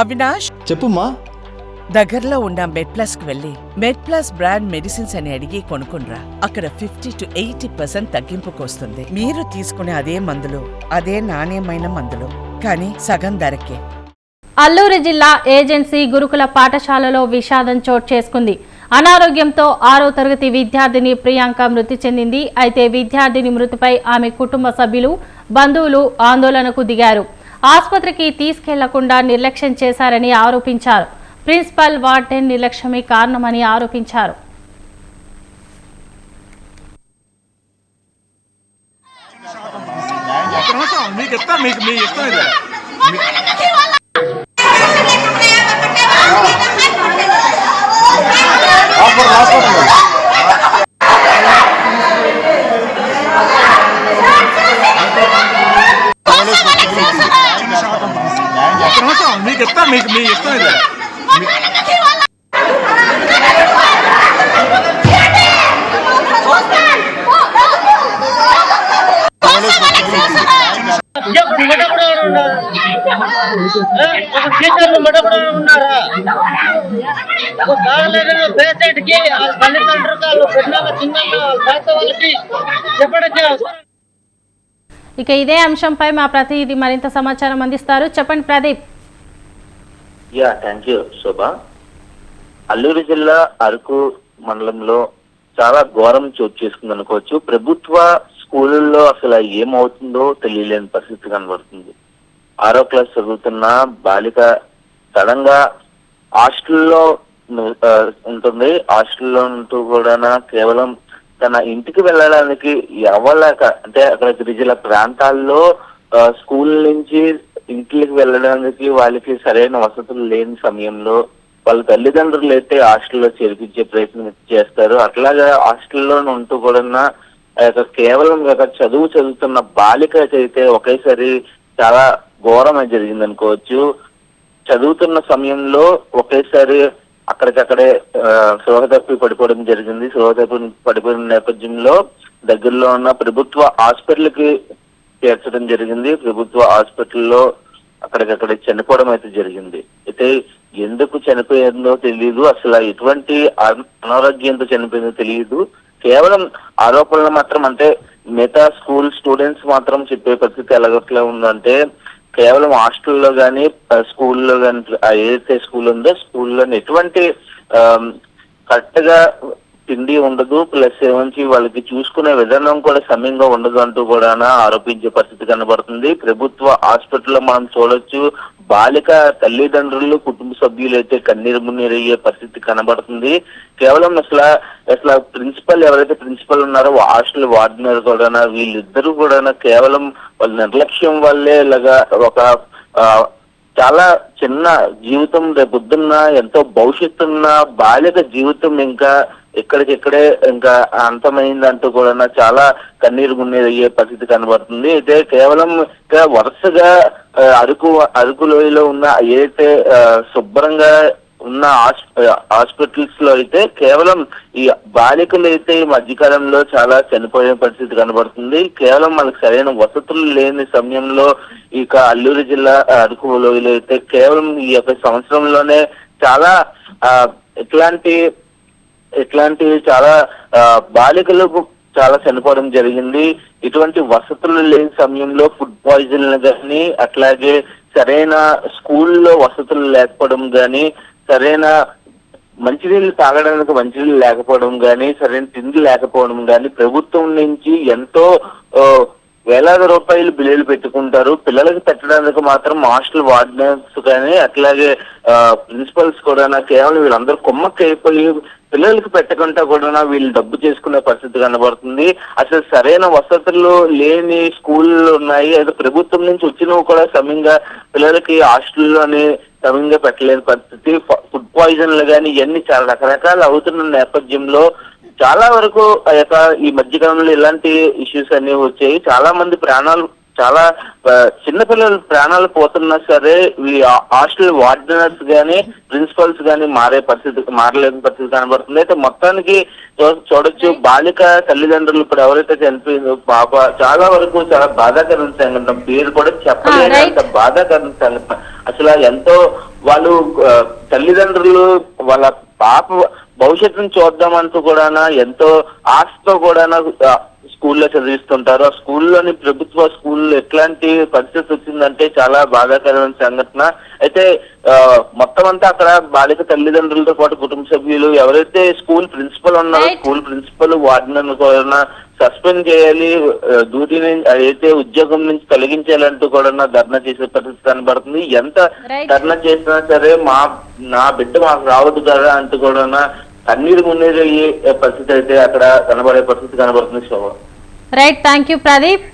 అవినాష్? చెప్పుమా దగ్గరలో ఉన్న మెడ్ ప్లస్కు వెళ్ళి మెడ్ ప్లస్ బ్రాండ్ మెడిసిన్స్ అని అడిగి కొనుక్కునరా అక్కడ ఫిఫ్టీ టు ఎయిటీ పర్సెంట్ తగ్గింపుకు వస్తుంది మీరు తీసుకునే అదే మందులు అదే నాణ్యమైన మందులు. కానీ సగం ధరకే. అల్లూరు జిల్లా ఏజెన్సీ గురుకుల పాఠశాలలో విషాదం చోటు చేసుకుంది. అనారోగ్యంతో ఆరో తరగతి విద్యార్థిని ప్రియాంక మృతి చెందింది. అయితే విద్యార్థిని మృతిపై ఆమె కుటుంబ సభ్యులు బంధువులు ఆందోళనకు దిగారు. ఆసుపత్రికి తీసుకెళ్ళకుండా నిర్లక్ష్యం చేశారని ఆరోపించారు. ప్రిన్సిపల్ వార్డెన్ నిర్లక్ష్యమే కారణమని ఆరోపించారు. మీకు చెప్తా మీకు మీ ఇష్టం ఇది ఒక్క నిమిషం మీకు మీ ఇష్టం ఇది టీచర్లు ఉన్నారా కాలేజీలో వాళ్ళ తల్లిదండ్రులు వాళ్ళు పెద్దగా వాళ్ళకి చెప్పడానికి ఇక ఇదే అంశంపై మా ప్రతినిధి మరింత సమాచారం అందిస్తారు. చెప్పండి Pradeep. Yeah thank you Shobha. Alluri జిల్లా అరకు మండలంలో చాలా ఘోరం చోటు చేసుకుంది అనుకోవచ్చు. ప్రభుత్వ స్కూళ్ళల్లో అసలు ఏమవుతుందో తెలియలేని పరిస్థితి కనబడుతుంది. ఆరో క్లాస్ చదువుతున్న బాలిక సడన్గా హాస్టల్లో ఉంటుంది. హాస్టల్లో ఉంటూ కూడా కేవలం తన ఇంటికి వెళ్ళడానికి అవ్వలేక అంటే అక్కడ గిరిజల ప్రాంతాల్లో స్కూల్ నుంచి ఇంటికి వెళ్ళడానికి వాళ్ళకి సరైన వసతులు లేని సమయంలో వాళ్ళ తల్లిదండ్రులు అయితే హాస్టల్లో చేర్పించే ప్రయత్నం చేస్తారు. అట్లాగా హాస్టల్లో ఉంటూ కూడా ఆ యొక్క కేవలం గత చదువు చదువుతున్న బాలిక అయితే ఒకేసారి చాలా ఘోరమై జరిగింది అనుకోవచ్చు చదువుతున్న సమయంలో ఒకేసారి అక్కడికక్కడే ఆ, తప్పి పడిపోవడం జరిగింది. స్పృహ తప్పి పడిపోయిన నేపథ్యంలో దగ్గరలో ఉన్న ప్రభుత్వ హాస్పిటల్కి చేర్చడం జరిగింది. ప్రభుత్వ హాస్పిటల్లో అక్కడికక్కడ చనిపోవడం అయితే జరిగింది. అయితే ఎందుకు చనిపోయిందో తెలియదు అసలు ఎటువంటి అన- అనారోగ్యంతో చనిపోయిందో తెలియదు కేవలం ఆరోపణలు మాత్రం అంటే మిగతా స్కూల్ స్టూడెంట్స్ మాత్రం చెప్పే పరిస్థితి ఎలాగట్లా ఉందంటే కేవలం హాస్టల్లో కానీ స్కూల్లో కానీ ఏదైతే స్కూల్ ఉందో స్కూల్లో ఎటువంటి కరెక్ట్గా తిండి ఉండదు ప్లస్ ఏమంచి వాళ్ళకి చూసుకునే విధానం కూడా సమయంగా ఉండదు అంటూ కూడా ఆరోపించే పరిస్థితి కనబడుతుంది. ప్రభుత్వ హాస్పిటల్లో మనం చూడొచ్చు బాలిక తల్లిదండ్రులు కుటుంబ సభ్యులు అయితే కన్నీరు మున్నీరు అయ్యే పరిస్థితి కనబడుతుంది. కేవలం అసలు అసలు ప్రిన్సిపల్ ఎవరైతే ప్రిన్సిపల్ ఉన్నారో హాస్టల్ వార్డినర్ కూడా వీళ్ళిద్దరూ కూడా కేవలం వాళ్ళ నిర్లక్ష్యం వల్లే ఇలాగా ఒక చాలా చిన్న జీవితం రేపొద్దున్న ఎంతో భవిష్యత్తు ఉన్న బాలిక జీవితం ఇంకా ఎక్కడికెక్కడే ఇంకా అంతమైందంటూ కూడా చాలా కన్నీరు మున్నీరు అయ్యే పరిస్థితి కనబడుతుంది. అయితే కేవలం వరుసగా అరకు అరకు లోయలో ఉన్న ఏదైతే శుభ్రంగా ఉన్న హాస్పిటల్స్లో అయితే కేవలం ఈ బాలికలు అయితే ఈ మధ్యకాలంలో చాలా చనిపోయే పరిస్థితి కనబడుతుంది. కేవలం మనకు సరైన వసతులు లేని సమయంలో ఇక అల్లూరు జిల్లా అరకు లోయలో అయితే కేవలం ఈ యొక్క సంవత్సరంలోనే చాలా ఆ, ఇట్లాంటి ఇట్లాంటి చాలా ఆ, బాలికలు చాలా చనిపోవడం జరిగింది. ఇటువంటి వసతులు లేని సమయంలో ఫుడ్ పాయిజన్ కానీ అట్లాగే సరైన స్కూల్లో వసతులు లేకపోవడం కానీ సరైన మంచినీళ్ళు తాగడానికి మంచినీళ్ళు లేకపోవడం కానీ సరైన తిండి లేకపోవడం కానీ ప్రభుత్వం నుంచి ఎంతో వేలాది రూపాయలు బిల్లులు పెట్టుకుంటారు. పిల్లలకి పెట్టడానికి మాత్రం హాస్టల్ వార్డెన్స్ కానీ అట్లాగే ప్రిన్సిపల్స్ కూడా కేవలం వీళ్ళందరూ కొమ్మక్కి అయిపోయి పిల్లలకి పెట్టకుండా కూడా వీళ్ళు డబ్బు చేసుకునే పరిస్థితి కనబడుతుంది. అసలు సరైన వసతులు లేని స్కూళ్ళు ఉన్నాయి. అయితే ప్రభుత్వం నుంచి వచ్చినవి కూడా సమయంగా పిల్లలకి హాస్టల్లోనే సమయంగా పెట్టలేని పరిస్థితి. ఫుడ్ పాయిజన్లు కానీ ఇవన్నీ చాలా రకరకాలు అవుతున్న నేపథ్యంలో చాలా వరకు ఆ యొక్క ఈ మధ్యకాలంలో ఇలాంటి ఇష్యూస్ అన్ని వచ్చాయి. చాలా మంది ప్రాణాలు చాలా చిన్నపిల్లల ప్రాణాలు పోతున్నా సరే ఈ హాస్టల్ వార్డెనర్స్ గానీ ప్రిన్సిపల్స్ గానీ మారే పరిస్థితి మారలేని పరిస్థితి కనబడుతుంది. అయితే మొత్తానికి చూడొచ్చు బాలిక తల్లిదండ్రులు ఇప్పుడు ఎవరైతే చనిపోయిందో పాప చాలా వరకు చాలా బాధాకరమైన సంఘటన. పేరు కూడా చెప్పలేని right. అంత బాధాకరమైన సంఘటన. అసలు ఎంతో వాళ్ళు తల్లిదండ్రులు వాళ్ళ పాప భవిష్యత్తును చూద్దామంటూ కూడా ఎంతో ఆశతో కూడా స్కూల్లో చదివిస్తుంటారు ఆ స్కూల్లోని ప్రభుత్వ స్కూల్లో ఎట్లాంటి పరిస్థితి వచ్చిందంటే చాలా బాధాకరమైన సంఘటన అయితే మొత్తం అంతా అక్కడ బాలిక తల్లిదండ్రులతో పాటు కుటుంబ సభ్యులు ఎవరైతే స్కూల్ ప్రిన్సిపల్ ఉన్నారో. స్కూల్ ప్రిన్సిపల్ వార్డెన్ కూడా సస్పెండ్ చేయాలి ఆ, డ్యూటీ నుంచి అయితే ఉద్యోగం నుంచి తొలగించాలంటూ కూడా ధర్నా చేసే పరిస్థితి కనబడుతుంది ఎంత. ధర్నా చేసినా సరే మా నా బిడ్డ మాకు రావద్దు కదా అంటూ కూడా కన్నీరు మున్నీరు అయ్యే పరిస్థితి అయితే అక్కడ కనబడే పరిస్థితి కనబడుతుంది Shobha. Right thank you Pradeep